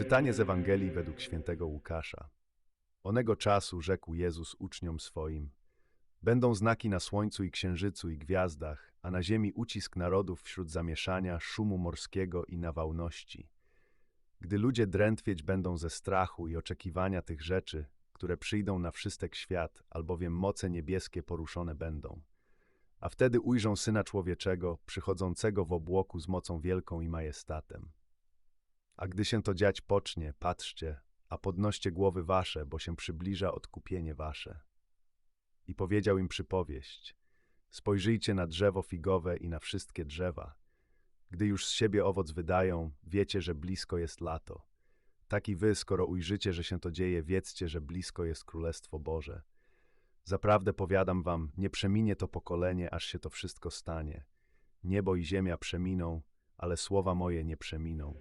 Czytanie z Ewangelii według świętego Łukasza. Onego czasu rzekł Jezus uczniom swoim: Będą znaki na słońcu i księżycu i gwiazdach, a na ziemi ucisk narodów wśród zamieszania, szumu morskiego i nawałności. Gdy ludzie drętwieć będą ze strachu i oczekiwania tych rzeczy, które przyjdą na wszystek świat, albowiem moce niebieskie poruszone będą. A wtedy ujrzą Syna Człowieczego, przychodzącego w obłoku z mocą wielką i majestatem. A gdy się to dziać pocznie, patrzcie, a podnoście głowy wasze, bo się przybliża odkupienie wasze. I powiedział im przypowieść. Spojrzyjcie na drzewo figowe i na wszystkie drzewa. Gdy już z siebie owoc wydają, wiecie, że blisko jest lato. Tak i wy, skoro ujrzycie, że się to dzieje, wiedzcie, że blisko jest Królestwo Boże. Zaprawdę powiadam wam, nie przeminie to pokolenie, aż się to wszystko stanie. Niebo i ziemia przeminą, ale słowa moje nie przeminą.